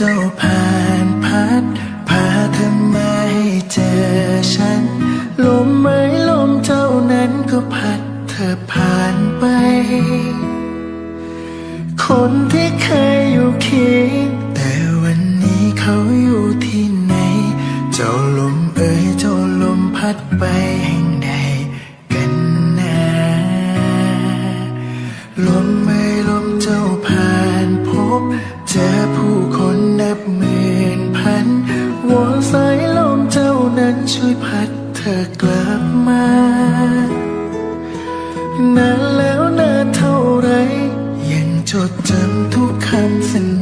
เจ้าผ่านพัดพาเธอมาให้เจอฉัน ลมไม้ลมเจ้านั้นก็พัดเธอผ่านไป คนที่เคย มานานแล้วนานเท่าไร ยังจดจำทุกคำสัญ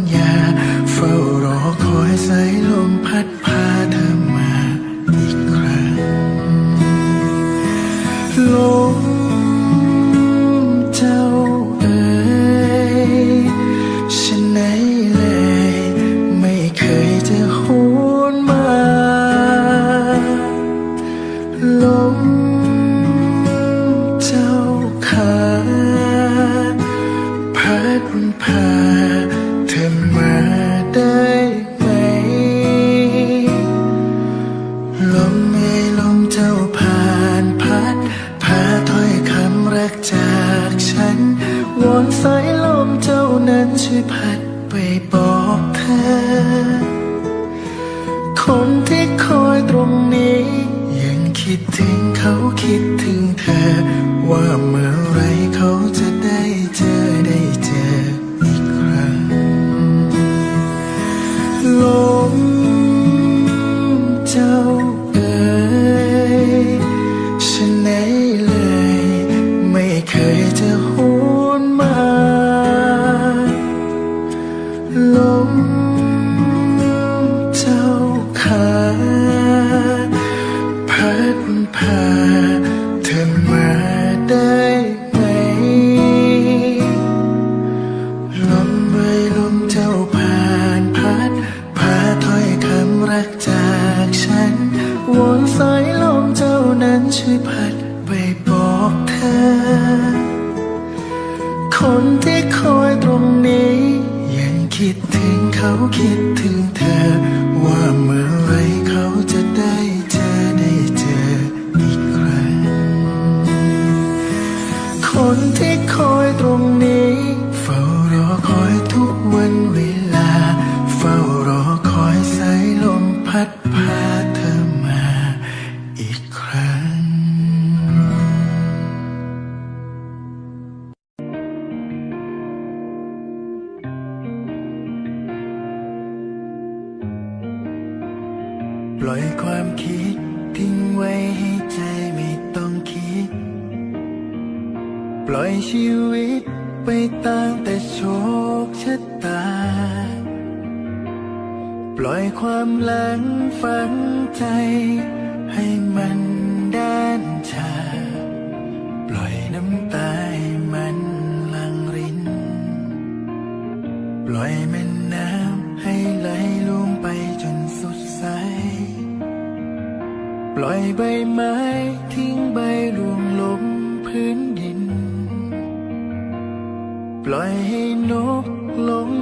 เขาคิดถึงเธอว่าเมื่อ high. hand. ใบไม้ทิ้งใบร่วงลงพื้นดิน ปล่อยให้นกลง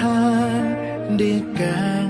ทางเด็กาง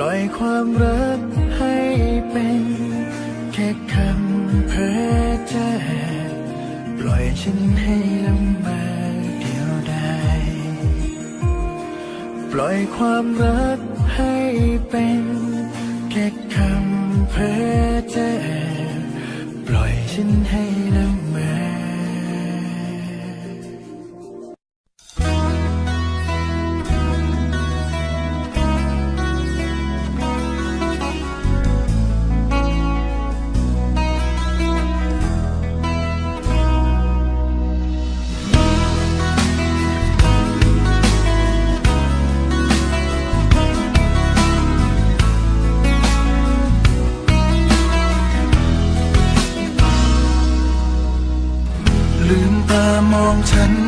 ล่อยความรักให้เป็นแค่คำเพ้อเจ้อปล่อยฉันให้ลำบากเดียวดายปล่อยความรักให้เป็นแค่คำเพ้อเจ้อ 沉。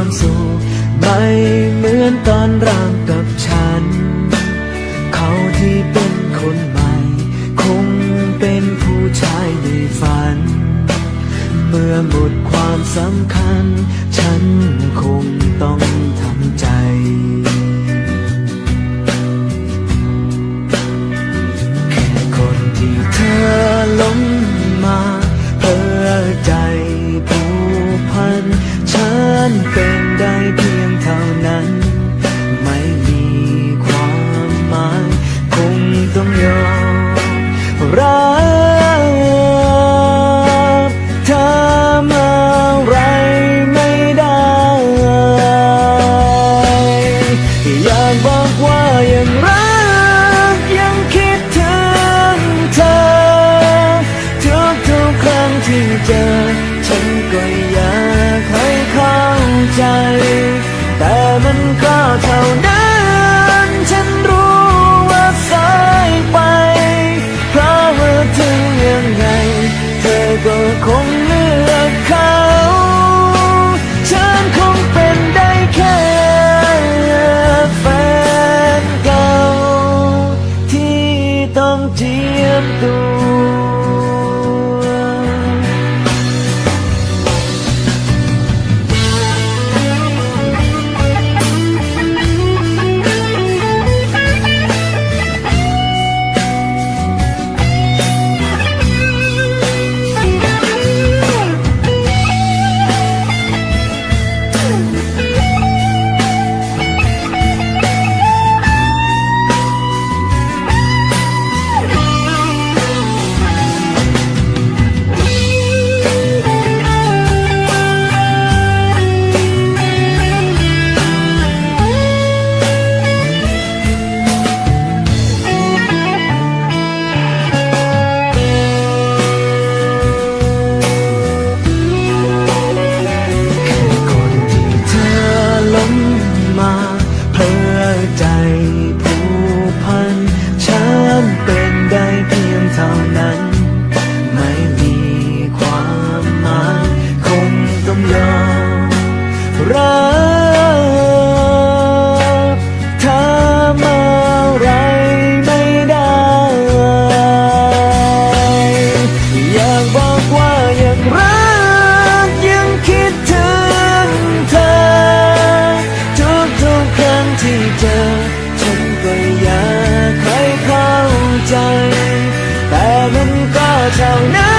ความสุข ไม่เหมือนตอนร่กับฉัน เขาที่เป็นคนใหม่ คงเป็นผู้ชายในฝัน เมื่อหมดความสำคัญ habrá am through. Chào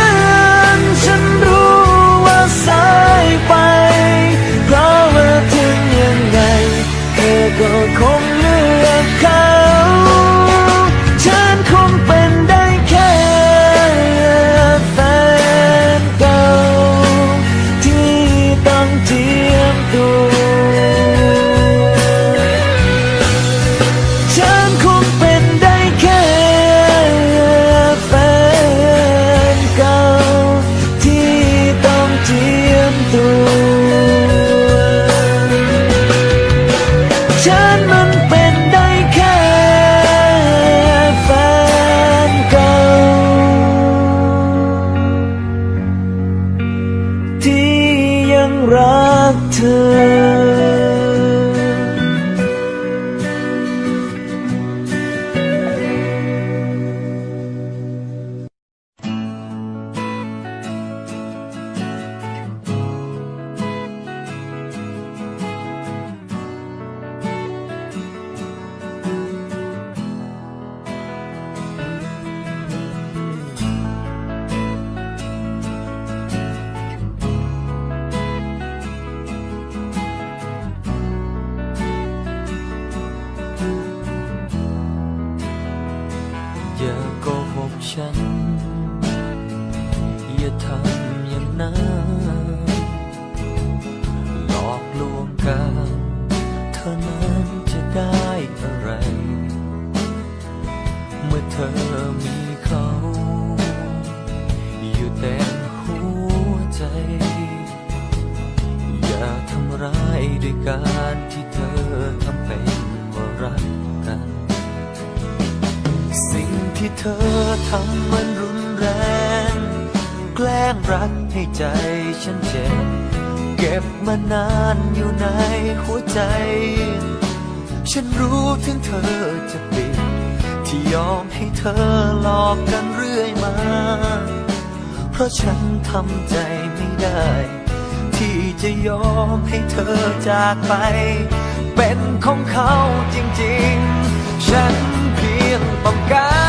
อย่าโกหกฉัน อย่าทำอย่างนั้นหลอกลวงกันเธอนั้นจะได้อะไร เมื่อเธอมีเขา อยู่แต่หัวใจ อย่าทำร้ายด้วยกัน ที่เธอทำมันรุนแรง แกล้งรักให้ใจฉันเจ็บ เก็บมานานอยู่ในหัวใจ ฉันรู้ถึงเธอจะปิดที่ยอมให้เธอหลอกกันเรื่อยมา เพราะฉันทำใจไม่ได้ ที่จะยอมให้เธอจากไป เป็นของเขาจริงๆ ฉันเพียงต้องการ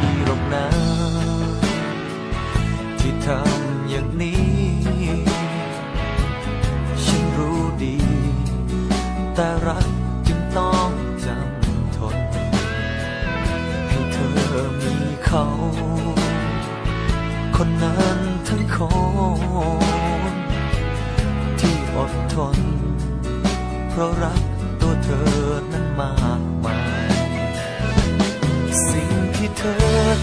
รอ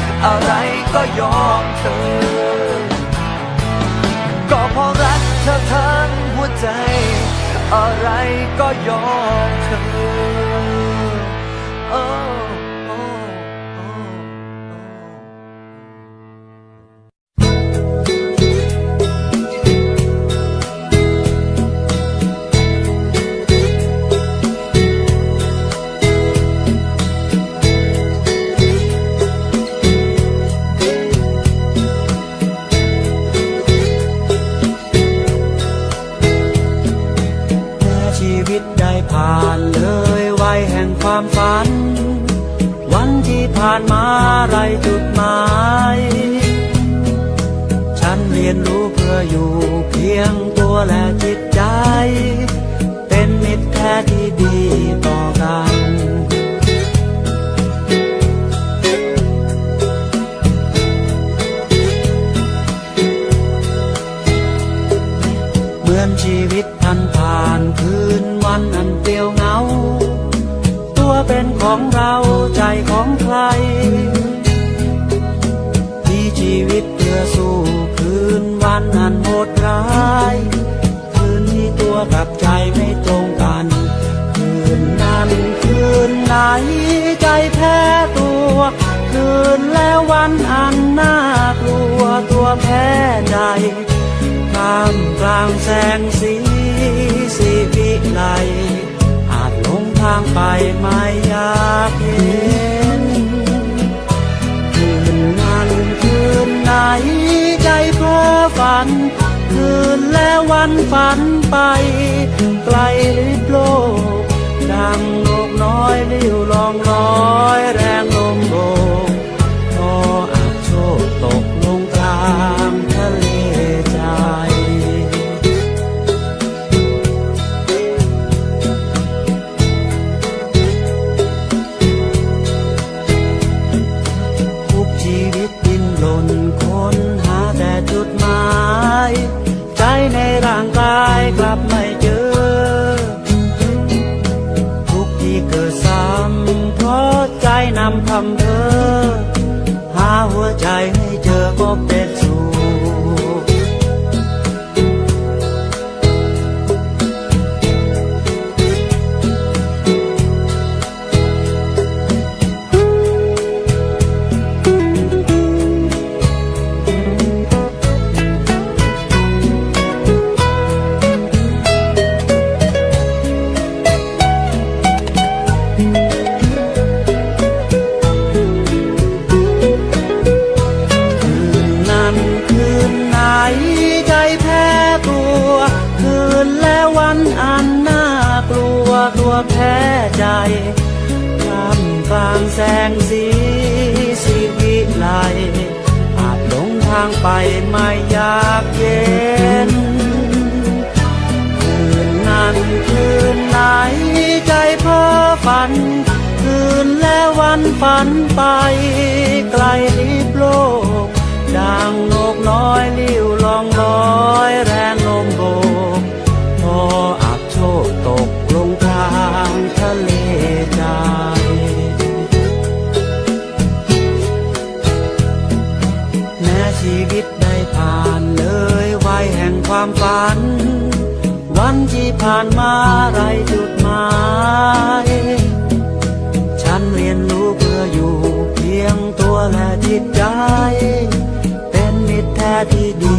อะไรก็ยอมเธอ ก็เพราะรักเธอทั้งหัวใจ อะไรก็ยอมเธอางไปไม่อยากเห็นคืนนั้นคืนไหนใจเพ้อฝัน คืนและวันฝันไป ไกลลิบโลกดังนกน้อยลิ้วลองลอยแรง ลัวตัวแพ้ใจท่ามกลางแสงสีสีวิไลอาจหลงทางไปไม่อยากเย็น คืนนั้นคืนไหนใจเพ้อฝัน คืนและวันฝันไปไกลลิบโลกดังนกน้อยลิ้วลองลอย ผ่านมาไรจุดหมายฉันเรียนรู้เพื่ออยู่เพียงตัวและจิตใจ เป็นมิตรแท้ที่ดี